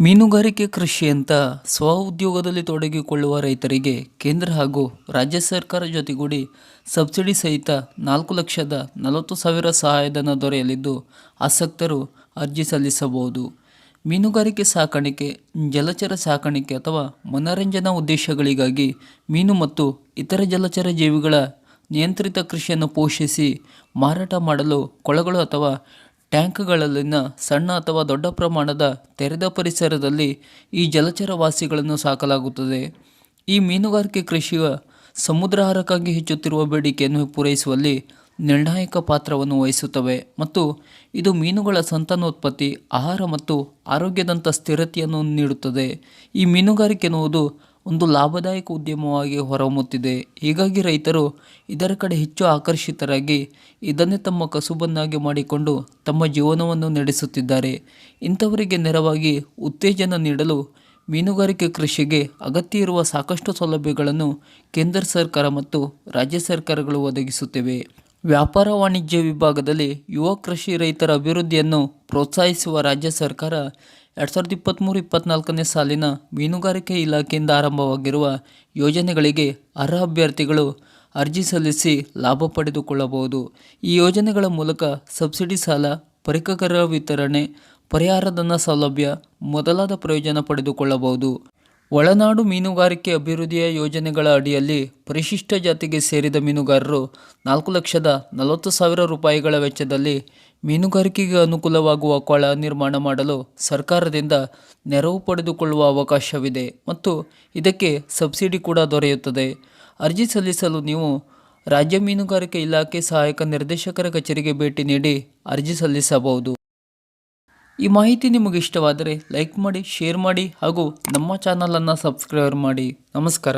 ಮೀನುಗಾರಿಕೆ ಕೃಷಿಯಂತ ಸ್ವ ಉದ್ಯೋಗದಲ್ಲಿ ತೊಡಗಿಕೊಳ್ಳುವ ರೈತರಿಗೆ ಕೇಂದ್ರ ಹಾಗೂ ರಾಜ್ಯ ಸರ್ಕಾರ ಜೊತೆಗೂಡಿ ಸಬ್ಸಿಡಿ ಸಹಿತ ನಾಲ್ಕು ಲಕ್ಷದ ನಲವತ್ತು ಸಾವಿರ ಸಹಾಯಧನ ದೊರೆಯಲಿದ್ದು ಆಸಕ್ತರು ಅರ್ಜಿ ಸಲ್ಲಿಸಬಹುದು. ಮೀನುಗಾರಿಕೆ ಸಾಕಾಣಿಕೆ, ಜಲಚರ ಸಾಕಾಣಿಕೆ ಅಥವಾ ಮನರಂಜನಾ ಉದ್ದೇಶಗಳಿಗಾಗಿ ಮೀನು ಮತ್ತು ಇತರ ಜಲಚರ ಜೀವಿಗಳ ನಿಯಂತ್ರಿತ ಕೃಷಿಯನ್ನು ಪೋಷಿಸಿ ಮಾರಾಟ ಮಾಡಲು ಕೊಳಗಳು ಅಥವಾ ಟ್ಯಾಂಕ್ಗಳಲ್ಲಿನ ಸಣ್ಣ ಅಥವಾ ದೊಡ್ಡ ಪ್ರಮಾಣದ ತೆರೆದ ಪರಿಸರದಲ್ಲಿ ಈ ಜಲಚರ ವಾಸಿಗಳನ್ನು ಸಾಕಲಾಗುತ್ತದೆ. ಈ ಮೀನುಗಾರಿಕೆ ಕೃಷಿಯ ಸಮುದ್ರಾಹಾರಕ್ಕಾಗಿ ಹೆಚ್ಚುತ್ತಿರುವ ಬೇಡಿಕೆಯನ್ನು ಪೂರೈಸುವಲ್ಲಿ ನಿರ್ಣಾಯಕ ಪಾತ್ರವನ್ನು ವಹಿಸುತ್ತವೆ ಮತ್ತು ಇದು ಮೀನುಗಳ ಸಂತಾನೋತ್ಪತ್ತಿ, ಆಹಾರ ಮತ್ತು ಆರೋಗ್ಯದಂಥ ಸ್ಥಿರತೆಯನ್ನು ನೀಡುತ್ತದೆ. ಈ ಮೀನುಗಾರಿಕೆ ಎನ್ನುವುದು ಒಂದು ಲಾಭದಾಯಕ ಉದ್ಯಮವಾಗಿ ಹೊರಹೊಮ್ಮುತ್ತಿದೆ. ಹೀಗಾಗಿ ರೈತರು ಇದರ ಕಡೆ ಹೆಚ್ಚು ಆಕರ್ಷಿತರಾಗಿ ಇದನ್ನೇ ತಮ್ಮ ಕಸುಬನ್ನಾಗಿ ಮಾಡಿಕೊಂಡು ತಮ್ಮ ಜೀವನವನ್ನು ನಡೆಸುತ್ತಿದ್ದಾರೆ. ಇಂಥವರಿಗೆ ನೆರವಾಗಿ ಉತ್ತೇಜನ ನೀಡಲು ಮೀನುಗಾರಿಕೆ ಕೃಷಿಗೆ ಅಗತ್ಯ ಇರುವ ಸಾಕಷ್ಟು ಸೌಲಭ್ಯಗಳನ್ನು ಕೇಂದ್ರ ಸರ್ಕಾರ ಮತ್ತು ರಾಜ್ಯ ಸರ್ಕಾರಗಳು ಒದಗಿಸುತ್ತಿವೆ. ವ್ಯಾಪಾರ ವಾಣಿಜ್ಯ ವಿಭಾಗದಲ್ಲಿ ಯುವ ಕೃಷಿ ರೈತರ ಅಭಿವೃದ್ಧಿಯನ್ನು ಪ್ರೋತ್ಸಾಹಿಸುವ ರಾಜ್ಯ ಸರ್ಕಾರ ಎರಡು ಸಾವಿರದ ಇಪ್ಪತ್ತ್ಮೂರು ಇಪ್ಪತ್ತ್ನಾಲ್ಕನೇ ಸಾಲಿನ ಮೀನುಗಾರಿಕೆ ಇಲಾಖೆಯಿಂದ ಆರಂಭವಾಗಿರುವ ಯೋಜನೆಗಳಿಗೆ ಅರ್ಹ ಅಭ್ಯರ್ಥಿಗಳು ಅರ್ಜಿ ಸಲ್ಲಿಸಿ ಲಾಭ ಪಡೆದುಕೊಳ್ಳಬಹುದು. ಈ ಯೋಜನೆಗಳ ಮೂಲಕ ಸಬ್ಸಿಡಿ ಸಾಲ ಪರಿಕರ ವಿತರಣೆ ಪರಿಹಾರಧನ ಸೌಲಭ್ಯ ಮೊದಲಾದ ಪ್ರಯೋಜನ ಪಡೆದುಕೊಳ್ಳಬಹುದು. ಒಳನಾಡು ಮೀನುಗಾರಿಕೆ ಅಭಿವೃದ್ಧಿಯ ಯೋಜನೆಗಳ ಅಡಿಯಲ್ಲಿ ಪರಿಶಿಷ್ಟ ಜಾತಿಗೆ ಸೇರಿದ ಮೀನುಗಾರರು ನಾಲ್ಕು ಲಕ್ಷದ ನಲವತ್ತು ಸಾವಿರ ರೂಪಾಯಿಗಳ ವೆಚ್ಚದಲ್ಲಿ ಮೀನುಗಾರಿಕೆಗೆ ಅನುಕೂಲವಾಗುವ ಕೊಳ ನಿರ್ಮಾಣ ಮಾಡಲು ಸರ್ಕಾರದಿಂದ ನೆರವು ಪಡೆದುಕೊಳ್ಳುವ ಅವಕಾಶವಿದೆ ಮತ್ತು ಇದಕ್ಕೆ ಸಬ್ಸಿಡಿ ಕೂಡ ದೊರೆಯುತ್ತದೆ. ಅರ್ಜಿ ಸಲ್ಲಿಸಲು ನೀವು ರಾಜ್ಯ ಮೀನುಗಾರಿಕೆ ಇಲಾಖೆ ಸಹಾಯಕ ನಿರ್ದೇಶಕರ ಕಚೇರಿಗೆ ಭೇಟಿ ನೀಡಿ ಅರ್ಜಿ ಸಲ್ಲಿಸಬಹುದು. ಈ ಮಾಹಿತಿ ನಿಮಗೆ ಇಷ್ಟವಾದರೆ ಲೈಕ್ ಮಾಡಿ ಶೇರ್ ಮಾಡಿ ಹಾಗೂ ನಮ್ಮ ಚಾನಲನ್ನು ಸಬ್ಸ್ಕ್ರೈಬ್ ಮಾಡಿ. ನಮಸ್ಕಾರ.